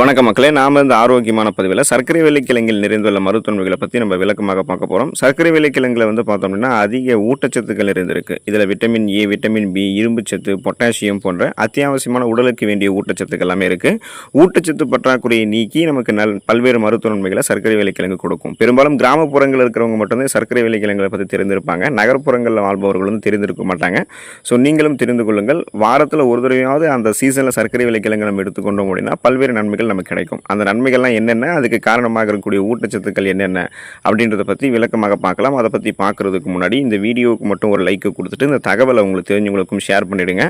வணக்க மக்களே நாம இந்த ஆரோக்கியமான பதிவில் சர்க்கரை விலைக்கிழங்கில் நிறைந்துள்ள மருத்துவன்மைகளை பற்றி நம்ம விளக்கமாக பார்க்க போகிறோம் சர்க்கரை விலைக்கிழங்கில் வந்து பார்த்தோம் அப்படின்னா அதிக ஊட்டச்சத்துக்கள் நிறைந்திருக்கு. இதில் விட்டமின் ஏ விட்டமின் பி இரும்புச்சத்து பொட்டாசியம் போன்ற அத்தியாவசியமான உடலுக்கு வேண்டிய ஊட்டச்சத்துக்கள் எல்லாமே இருக்குது ஊட்டச்சத்து பற்றாக்குறையை நீக்கி நமக்கு நல் பல்வேறு மருத்துவன்மைகளை சர்க்கரை விலைக்கிழங்கு கொடுக்கும். பெரும்பாலும் கிராமப்புறங்களில் இருக்கிறவங்க மட்டும்தான் சர்க்கரை விலைக்கிழங்களை பற்றி தெரிந்திருப்பாங்க. நகர்ப்புறங்களில் வாழ்பவர்கள் வந்து தெரிந்திருக்க மாட்டாங்க. ஸோ நீங்களும் தெரிந்து கொள்ளுங்கள். வாரத்தில் ஒரு தடவையாவது அந்த சீசனில் சர்க்கரை விலைக்கிழங்கு நம்ம எடுத்துக்கொண்டோம் அப்படின்னா பல்வேறு நன்மைகள் நமக்கு கிடைக்கும். அந்த நன்மைகள்லாம் என்னென்ன? அதுக்கு காரணமாக இருக்கக்கூடிய ஊட்டச்சத்துக்கள் என்னென்ன? அப்படின்றத பற்றி விளக்கமாக பார்க்கலாம். அதை பற்றி பார்க்குறதுக்கு முன்னாடி இந்த வீடியோவுக்கு மட்டும் ஒரு லைக் கொடுத்துட்டு இந்த தகவலை உங்களுக்கு தெரிஞ்சவங்களுக்கும் ஷேர் பண்ணிவிடுங்க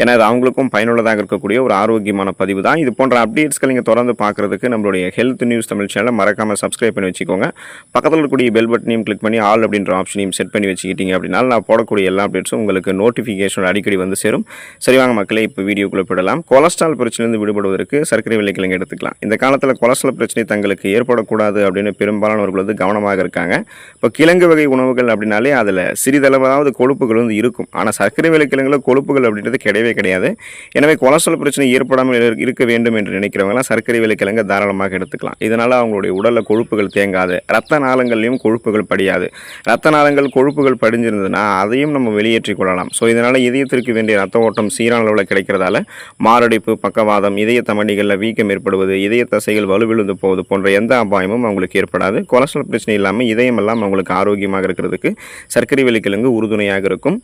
ஏன்னா அது அவங்களுக்கும் பயனுள்ளதாக இருக்கக்கூடிய ஒரு ஆரோக்கியமான பதிவு தான். இது போன்ற அப்டேட்ஸ்கள் நீங்கள் தொடர்ந்து பார்க்குறதுக்கு நம்மளுடைய ஹெல்த் நியூஸ் தமிழ் சேனலை மறக்காமல் சப்ஸ்கிரைப் பண்ணி வச்சுக்கோங்க. பக்கத்தில் இருக்கக்கூடிய பெல் பட்டனையும் கிளிக் பண்ணி ஆல் அப்படின்ற ஆப்ஷனையும் செட் பண்ணி வச்சுக்கிட்டீங்க அப்படின்னா நான் போடக்கூடிய எல்லா அப்டேட்ஸும் உங்களுக்கு நோட்டிஃபிகேஷன் அடிக்கடி வந்து சேரும். சரி வாங்க மக்களே இப்போ வீடியோக்குள்ளே போயிடலாம். கொலஸ்ட்ரால் பிரச்சனையிலிருந்து விடுபடுவதற்கு சர்க்கரை விலைக்கிழங்கு எடுத்துக்கலாம். இந்த காலத்தில் கொலஸ்ட்ரால் பிரச்சனை தங்களுக்கு ஏற்படக்கூடாது அப்படின்னு பெரும்பாலானவர்கள் வந்து கவனமாக இருக்காங்க. இப்போ கிழங்கு வகை உணவுகள் அப்படின்னாலே அதில் சிறிதளவாவது கொழுப்புகள் வந்து இருக்கும். ஆனால் சர்க்கரை விலைக்கிழங்குல கொழுப்புகள் அப்படின்றது கிடையவே கிடையாது. எனவே கொலஸ்ட்ரால் பிரச்சனை ஏற்படாமல் இருக்க வேண்டும் என்று நினைக்கிறவங்களாம் சர்க்கரை விலைக்கிழங்கு தாராளமாக எடுத்துக்கலாம். இதனால் அவங்களுடைய உடலில் கொழுப்புகள் தேங்காது. ரத்த நாளங்கள்லையும் கொழுப்புகள் படியாது. ரத்த நாளங்கள் கொழுப்புகள் படிஞ்சிருந்ததுன்னா அதையும் நம்ம வெளியேற்றிக் கொள்ளலாம். ஸோ இதனால் இதயத்திற்கு வேண்டிய ரத்த ஓட்டம் சீரான அளவில் கிடைக்கிறதால மாரடைப்பு பக்கவாதம் இதய தமனிகளில் வீக்கம் ஏற்படுவது இதய தசைகள் வலுவிழுந்து போவது போன்ற எந்த அபாயமும் அவங்களுக்கு ஏற்படாது. கொலஸ்ட்ரால் பிரச்சனை இல்லாமல் இதயமெல்லாம் அவங்களுக்கு ஆரோக்கியமாக இருக்கிறதுக்கு சர்க்கரை விலைக்கிழங்கு உறுதுணையாக இருக்கும்.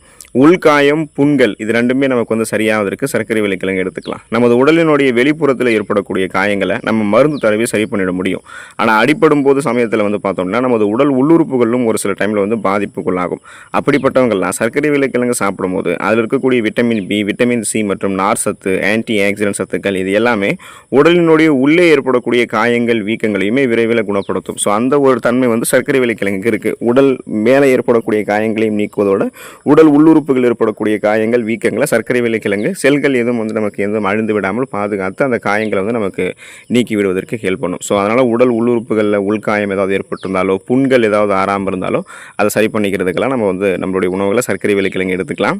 உள்காயம் புண்கள் இது ரெண்டுமே நமக்கு வந்து சரியாவதற்கு சர்க்கரை வெளிக்கிழங்கு எடுத்துக்கலாம். நமது உடலினுடைய வெளிப்புறத்தில் ஏற்படக்கூடிய காயங்களை நம்ம மருந்து தடவி சரி பண்ணிட முடியும். ஆனால் அடிப்படும் போது சமயத்தில் வந்து பார்த்தோம்னா நமது உடல் உள்ளுறுப்புகளிலும் ஒரு சில டைமில் வந்து பாதிப்புக்குள்ளாகும். அப்படிப்பட்டவங்கள்லாம் சர்க்கரை விலைக்கிழங்கு சாப்பிடும்போது அதில் இருக்கக்கூடிய விட்டமின் பி விட்டமின் சி மற்றும் நார் சத்து ஆன்டி ஆக்சிடென்ட் சத்துக்கள் இது எல்லாமே உடலினுடைய உள்ளே ஏற்படக்கூடிய காயங்கள் வீக்கங்களையுமே விரைவில் குணப்படுத்தும். ஸோ அந்த ஒரு தன்மை வந்து சர்க்கரை விலைக்கிழங்குக்கு இருக்குது உடல் மேலே ஏற்படக்கூடிய காயங்களையும் நீக்குவதோடு உடல் உள்ளுறுப்புகள் ஏற்படக்கூடிய காயங்கள் வீக்கங்களை சர்க்கரை விலைக்கிழங்கு செல்கள் எதுவும் வந்து நமக்கு எதுவும் அழிந்து விடாமல் பாதுகாத்து அந்த காயங்களை வந்து நமக்கு நீக்கி விடுவதற்கு ஹெல்ப் பண்ணும். ஸோ அதனால் உடல் உள்ளுறுப்புகளில் உள்காயம் ஏதாவது ஏற்பட்டிருந்தாலோ புண்கள் ஏதாவது ஆறாமல் இருந்தாலோ அதை சரி பண்ணிக்கிறதுக்கெல்லாம் நம்ம வந்து நம்மளுடைய உணவுகளை சர்க்கரை விலைக்கிழங்கு எடுத்துக்கலாம்.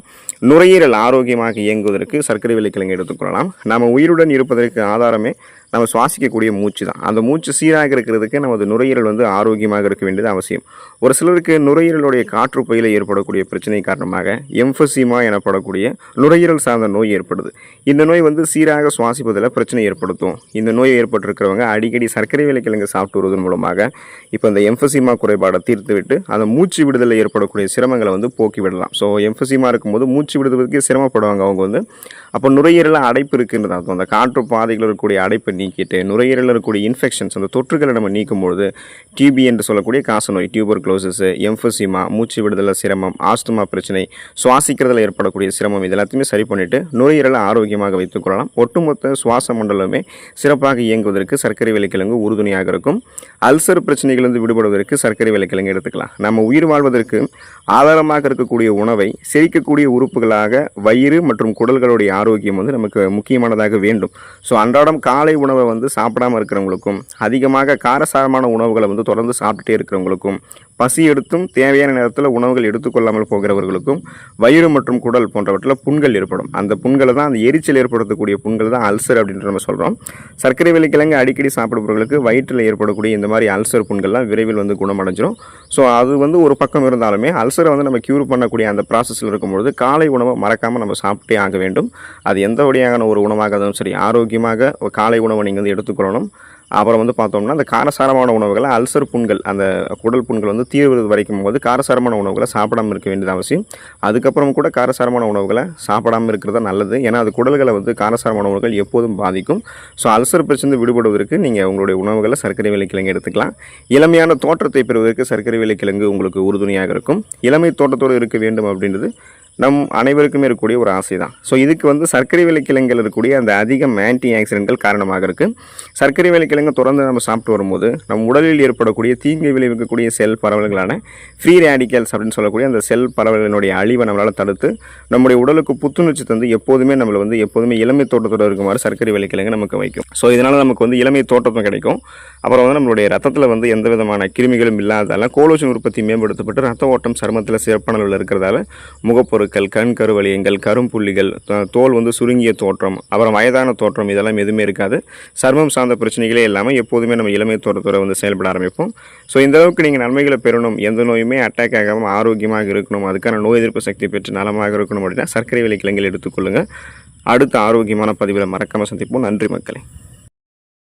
நுரையீரல் ஆரோக்கியமாக இயங்குவதற்கு சர்க்கரை விலைக்கிழங்கு எடுத்துக்கொள்ளலாம் நம்ம உயிருடன் இருப்பதற்கு ஆதாரமே நம்ம சுவாசிக்கக்கூடிய மூச்சு தான். அந்த மூச்சு சீராக இருக்கிறதுக்கு நமது நுரையீரல் வந்து ஆரோக்கியமாக இருக்க வேண்டியது அவசியம். ஒரு சிலருக்கு நுரையீரலுடைய காற்று பையில் ஏற்படக்கூடிய பிரச்சனை காரணமாக எம்ஃபசிமா எனப்படக்கூடிய நுரையீரல் சார்ந்த நோய் ஏற்படுது. இந்த நோய் வந்து சீராக சுவாசிப்பதில் பிரச்சனை ஏற்படுத்தும். இந்த நோய் ஏற்பட்டிருக்கிறவங்க அடிக்கடி சர்க்கரை விலைக்கிழங்கு சாப்பிட்டு வருவதன் மூலமாக இப்போ இந்த எம்ஃபசிமா குறைபாடை தீர்த்துவிட்டு அந்த மூச்சு விடுதலை ஏற்படக்கூடிய சிரமங்களை வந்து போக்கி விடலாம். ஸோ எம்ஃபசிமா இருக்கும்போது மூச்சு விடுவதற்கு சிரமப்படுவாங்க அவங்க வந்து. அப்போ நுரையீரலில் அடைப்பு இருக்குன்றது அர்த்தம். அந்த காற்று பாதையில் இருக்கக்கூடிய அடைப்பை நீக்கிட்டு நுரையீரலில் இருக்கக்கூடிய இன்ஃபெக்ஷன்ஸ் அந்த தொற்றுகளை நம்ம நீக்கும்பொழுது டிபி என்று சொல்லக்கூடிய காசநோய் டியூபர் க்ளோசஸ் எம்ஃபசிமா மூச்சு விடுதலை சிரமம் ஆஸ்துமா பிரச்சனை சுவாசிக்கிறதுல ஏற்படக்கூடிய சிரமம் இது எல்லாத்தையுமே சரி பண்ணிவிட்டு நுரையீரலை ஆரோக்கியமாக வைத்துக்கொள்ளலாம் ஒட்டுமொத்த சுவாச மண்டலமே சிறப்பாக இயங்குவதற்கு சர்க்கரை விலைக்கிழங்கு உறுதுணையாக இருக்கும். அல்சர் பிரச்சனைகளிலிருந்து விடுபடுவதற்கு சர்க்கரை விலைக்கிழங்கு எடுத்துக்கலாம். நம்ம உயிர் வாழ்வதற்கு ஆதாரமாக இருக்கக்கூடிய உணவை செரிக்கக்கூடிய உறுப்புகளாக வயிறு மற்றும் குடல்களுடைய ஆரோக்கியம் வந்து நமக்கு முக்கியமானதாக வேண்டும். ஸோ அன்றாடம் காலை உணவை வந்து சாப்பிடாம இருக்கிறவங்களுக்கும் அதிகமாக காரசாரமான உணவுகளை வந்து தொடர்ந்து சாப்பிட்டுட்டே இருக்கிறவங்களுக்கும் பசி எடுத்தும் தேவையான நேரத்தில் உணவுகள் எடுத்துக்கொள்ளாமல் போகிறவர்களுக்கும் வயிறு மற்றும் குடல் போன்றவற்றில் புண்கள் ஏற்படும். அந்த புண்களை தான் அந்த எரிச்சல் ஏற்படுத்தக்கூடிய புண்கள் தான் அல்சர் அப்படின்ற நம்ம சொல்கிறோம் சர்க்கரை வெளிக்கிழங்கு அடிக்கடி சாப்பிடுபவர்களுக்கு வயிற்றில் ஏற்படக்கூடிய இந்த மாதிரி அல்சர் புண்கள்லாம் விரைவில் வந்து குணமடைஞ்சிரும். ஸோ அது வந்து ஒரு பக்கம் இருந்தாலுமே அல்சரை வந்து நம்ம க்யூர் பண்ணக்கூடிய அந்த ப்ராசஸில் இருக்கும்பொழுது காலை உணவை மறக்காமல் நம்ம சாப்பிட்டே ஆக வேண்டும். அது எந்த வழியான ஒரு உணவாக இருந்தாலும் சரி ஆரோக்கியமாக ஒரு காலை உணவை நீங்கள் வந்து எடுத்துக்கொள்ளணும். அப்புறம் வந்து பார்த்தோம்னா அந்த காரசாரமான உணவுகளை அல்சர் புண்கள் அந்த குடல் புண்கள் வந்து தீர்வது வரைக்கும் போது காரசாரமான உணவுகளை சாப்பிடாம இருக்க வேண்டியது அவசியம். அதுக்கப்புறம் கூட காரசாரமான உணவுகளை சாப்பிடாம இருக்கிறது நல்லது. ஏன்னா அது குடல்களை வந்து காரசாரமான உணவுகள் எப்போதும் பாதிக்கும். ஸோ அல்சர் பிரச்சனை விடுபடுவதற்கு நீங்கள் உங்களுடைய உணவுகளை சர்க்கரை விலைக்கிழங்கு எடுத்துக்கலாம். இளமையான தோற்றத்தை பெறுவதற்கு சர்க்கரை விலைக்கிழங்கு உங்களுக்கு உறுதுணையாக இருக்கும். இளமை தோட்டத்தோடு இருக்க வேண்டும் அப்படின்றது நம் அனைவருக்குமே இருக்கக்கூடிய ஒரு ஆசை தான் ஸோ இதுக்கு வந்து சர்க்கரை விலைக்கிழங்கில் இருக்கக்கூடிய அந்த அதிகம் ஆன்டி ஆக்சிடென்ட்கள் காரணமாக இருக்குது சர்க்கரை விலைக்கிழங்கு தொடர்ந்து நம்ம சாப்பிட்டு வரும்போது நம் உடலில் ஏற்படக்கூடிய தீங்கு விளைவிக்கக்கூடிய செல் பரவல்களான ஃப்ரீ ரேடிக்கல்ஸ் அப்படின்னு சொல்லக்கூடிய அந்த செல் பரவல்களினுடைய அழிவை நம்மளால் தடுத்து நம்முடைய உடலுக்கு புத்துணர்ச்சி தந்து எப்போதுமே நம்மளை வந்து எப்போதுமே இளமை தோட்டத்தோடு இருக்குமாறு சர்க்கரை விலைக்கிழங்கு நமக்கு வைக்கும். ஸோ இதனால் நமக்கு வந்து இளமை தோட்டத்தும் கிடைக்கும். அப்புறம் வந்து நம்மளுடைய ரத்தத்தில் வந்து எந்த விதமான கிருமிகளும் இல்லாததால கோலோஜன் உற்பத்தி மேம்படுத்தப்பட்டு ரத்த ஓட்டம் சருமத்தில் சிறப்பான அளவில் இருக்கிறதால முகப்பொரு பொருட்கள் கண் கருவலியங்கள் கரும்புள்ளிகள் தோல் வந்து சுருங்கிய தோற்றம் அப்புறம் வயதான தோற்றம் இதெல்லாம் எதுவுமே இருக்காது. சர்மம் சார்ந்த பிரச்சனைகளே இல்லாமல் எப்போதுமே நம்ம இளமை தோற்றத்தோட வந்து செயல்பட ஆரம்பிப்போம். ஸோ இந்த அளவுக்கு நீங்கள் நன்மைகளை பெறணும் எந்த நோயுமே அட்டாக் ஆகாமல் ஆரோக்கியமாக இருக்கணும் அதுக்கான நோய் எதிர்ப்பு சக்தி பெற்று நலமாக இருக்கணும் அப்படின்னா சர்க்கரை விலை கிழங்கில் எடுத்துக்கொள்ளுங்கள் அடுத்த ஆரோக்கியமான பதிவில் மறக்காமல் சந்திப்போம். நன்றி மக்களை.